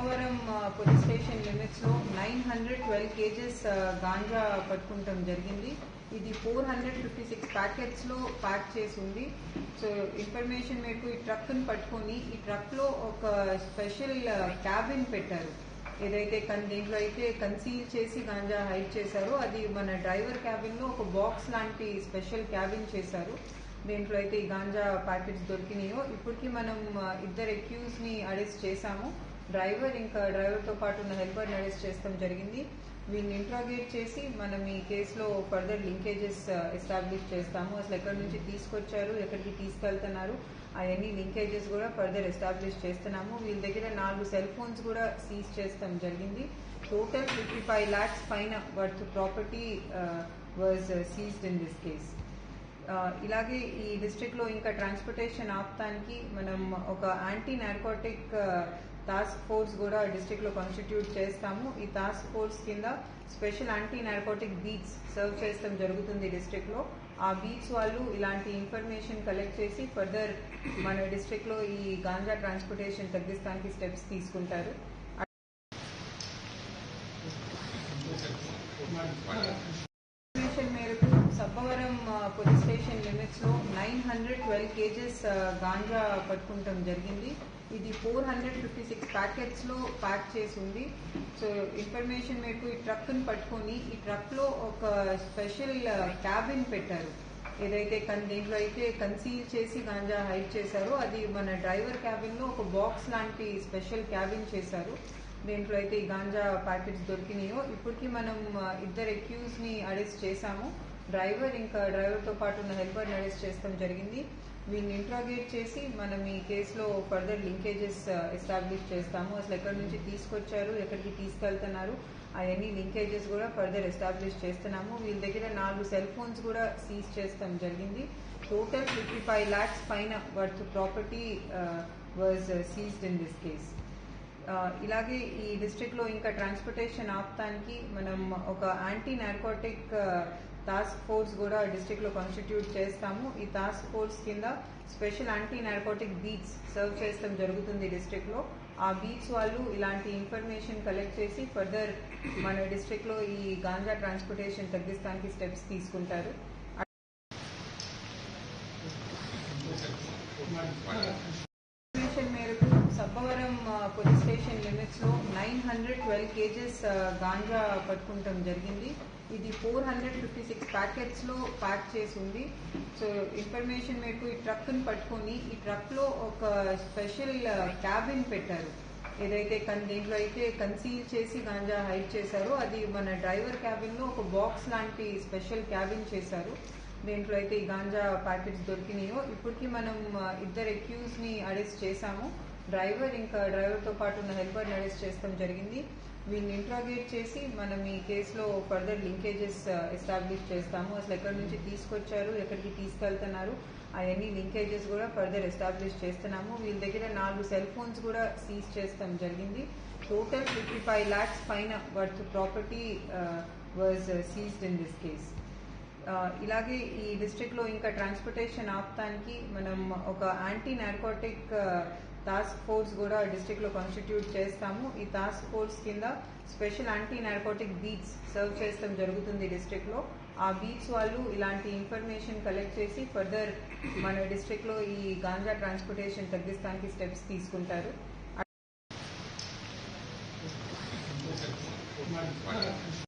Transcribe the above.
Sabbavaram police station లిమిట్స్లో nine hundred twelve kgs ganja పట్టుకుంటాం జరిగింది. ఇది ఫోర్ హండ్రెడ్ ఫిఫ్టీ సిక్స్ ప్యాకెట్స్లో ప్యాక్ చేసి ఉంది. సో ఇన్ఫర్మేషన్ మేరకు ఈ ట్రక్ని పట్టుకొని ఈ ట్రక్లో ఒక స్పెషల్ క్యాబిన్ పెట్టారు. ఏదైతే కన్ దీంట్లో అయితే కన్సీల్ చేసి గాంజా హైడ్ చేశారో అది మన డ్రైవర్ క్యాబిన్లో ఒక బాక్స్ లాంటి స్పెషల్ క్యాబిన్ చేశారు. దీంట్లో అయితే ఈ గాంజా ప్యాకెట్స్ దొరికినాయో ఇప్పటికీ మనం ఇద్దరు అక్యూజ్ని అరెస్ట్ చేశాము. డ్రైవర్ ఇంకా డ్రైవర్తో పాటు ఉన్న హెల్పర్ అరెస్ట్ చేస్తాం జరిగింది. వీళ్ళని ఇంట్రాగేట్ చేసి మనం ఈ కేసులో ఫర్దర్ లింకేజెస్ ఎస్టాబ్లిష్ చేస్తాము. అసలు ఎక్కడి నుంచి తీసుకొచ్చారు ఎక్కడికి తీసుకెళ్తున్నారు అవన్నీ లింకేజెస్ కూడా ఫర్దర్ ఎస్టాబ్లిష్ చేస్తున్నాము. వీళ్ళ దగ్గర నాలుగు సెల్ ఫోన్స్ కూడా సీజ్ చేస్తాం జరిగింది. టోటల్ ఫిఫ్టీ ఫైవ్ ల్యాక్స్ పైన worth property was seized in this case ఇలాగే ఈ డిస్ట్రిక్ట్లో ఇంకా ట్రాన్స్పోర్టేషన్ ఆపటానికి మనం ఒక anti narcotic uh, task force కూడా డిస్ట్రిక్ట్లో కాన్స్టిట్యూట్ చేస్తాము. ఈ టాస్క్ ఫోర్స్ కింద special anti narcotic beats serve చేస్తాం జరుగుతుంది డిస్ట్రిక్ట్లో. ఆ బీట్స్ వాళ్ళు ఇలాంటి ఇన్ఫర్మేషన్ కలెక్ట్ చేసి ఫర్దర్ మన డిస్ట్రిక్ట్లో ఈ గాంజా ట్రాన్స్పోర్టేషన్ తగ్గిస్తానికి స్టెప్స్ తీసుకుంటారు ఇన్ఫర్మేషన్ మేరకు సబ్బవరం పోలీస్ స్టేషన్లో nine hundred twelve kgs ganja పట్టుకుంటాం జరిగింది. ఇది ఫోర్ హండ్రెడ్ ఫిఫ్టీ సిక్స్ ప్యాకెట్స్లో ప్యాక్ చేసి ఉంది. సో ఇన్ఫర్మేషన్ మేరకు ఈ ట్రక్ని పట్టుకొని ఈ ట్రక్లో ఒక స్పెషల్ క్యాబిన్ పెట్టారు. ఏదైతే దీంట్లో అయితే కన్సీల్ చేసి గాంజా హైడ్ చేశారో అది మన డ్రైవర్ క్యాబిన్లో ఒక బాక్స్ లాంటి స్పెషల్ క్యాబిన్ చేశారు. దీంట్లో అయితే ఈ గాంజా ప్యాకెట్స్ దొరికినాయో ఇప్పటికీ మనం ఇద్దరు అక్యూజ్ని అరెస్ట్ చేశాము. డ్రైవర్ ఇంకా డ్రైవర్తో పాటు ఉన్న హెల్పర్ అరెస్ట్ చేస్తాం జరిగింది. వీళ్ళని ఇంట్రాగేట్ చేసి మనం ఈ కేసులో ఫర్దర్ లింకేజెస్ ఎస్టాబ్లిష్ చేస్తాము. అసలు ఎక్కడి నుంచి తీసుకొచ్చారు ఎక్కడికి తీసుకెళ్తున్నారు అవన్నీ లింకేజెస్ కూడా ఫర్దర్ ఎస్టాబ్లిష్ చేస్తున్నాము. వీళ్ళ దగ్గర నాలుగు సెల్ ఫోన్స్ కూడా సీజ్ చేస్తాం జరిగింది. టోటల్ ఫిఫ్టీ ఫైవ్ ల్యాక్స్ పైన worth property was seized in this case ఇలాగే ఈ డిస్ట్రిక్ట్లో ఇంకా ట్రాన్స్పోర్టేషన్ ఆపటానికి మనం ఒక యాంటీ నార్కోటిక్ టాస్క్ ఫోర్స్ కూడా డిస్ట్రిక్ట్లో కాన్స్టిట్యూట్ చేస్తాము. ఈ టాస్క్ ఫోర్స్ కింద special anti narcotic beats serve చేస్తాం జరుగుతుంది డిస్ట్రిక్ట్లో. ఆ బీట్స్ వాళ్ళు ఇలాంటి ఇన్ఫర్మేషన్ కలెక్ట్ చేసి ఫర్దర్ మన డిస్ట్రిక్ట్లో ఈ గాంజా ట్రాన్స్పోర్టేషన్ తగ్గిస్తానికి స్టెప్స్ తీసుకుంటారు. సబ్బవరం పోలీస్ స్టేషన్ లిమిట్స్లో nine hundred twelve kgs ganja పట్టుకుంటాం జరిగింది. ఇది ఫోర్ హండ్రెడ్ ఫిఫ్టీ సిక్స్ ప్యాకెట్స్లో ప్యాక్ చేసి ఉంది. సో ఇన్ఫర్మేషన్ మేరకు ఈ ట్రక్ని పట్టుకొని ఈ ట్రక్లో ఒక స్పెషల్ క్యాబిన్ పెట్టారు. ఏదైతే కన్ దీంట్లో అయితే కన్సీల్ చేసి గాంజా హైడ్ చేశారో అది మన డ్రైవర్ క్యాబిన్లో ఒక బాక్స్ లాంటి స్పెషల్ క్యాబిన్ చేశారు. దీంట్లో అయితే ఈ గాంజా ప్యాకెట్స్ దొరికినాయో ఇప్పటికి మనం ఇద్దరు అక్యూజ్ని అరెస్ట్ చేశాము. డ్రైవర్ ఇంకా డ్రైవర్తో పాటు ఉన్న హెల్పర్ అరెస్ట్ చేస్తాం జరిగింది. వీళ్ళని ఇంట్రాగేట్ చేసి మనం ఈ కేసులో ఫర్దర్ లింకేజెస్ ఎస్టాబ్లిష్ చేస్తాము. అసలు ఎక్కడి నుంచి తీసుకొచ్చారు ఎక్కడికి తీసుకెళ్తున్నారు అవన్నీ లింకేజెస్ కూడా ఫర్దర్ ఎస్టాబ్లిష్ చేస్తున్నాము. వీళ్ళ దగ్గర నాలుగు సెల్ ఫోన్స్ కూడా సీజ్ చేస్తాం జరిగింది. టోటల్ ఫిఫ్టీ ఫైవ్ ల్యాక్స్ పైన worth property was seized in this case ఇలాగే ఈ డిస్ట్రిక్ట్లో ఇంకా ట్రాన్స్పోర్టేషన్ ఆపటానికి మనం ఒక anti narcotic uh, task force కూడా డిస్టిక్లో లో కాన్స్టిట్యూట్ చేస్తాము. ఈ టాస్క్ ఫోర్స్ కింద special anti narcotic beats serve చేస్తాం జరుగుతుంది డిస్ట్రిక్ట్లో. ఆ బీట్స్ వాళ్ళు ఇలాంటి ఇన్ఫర్మేషన్ కలెక్ట్ చేసి ఫర్దర్ మన డిస్ట్రిక్ట్లో ఈ గాంజా ట్రాన్స్పోర్టేషన్ తగ్గిస్తానికి స్టెప్స్ తీసుకుంటారు.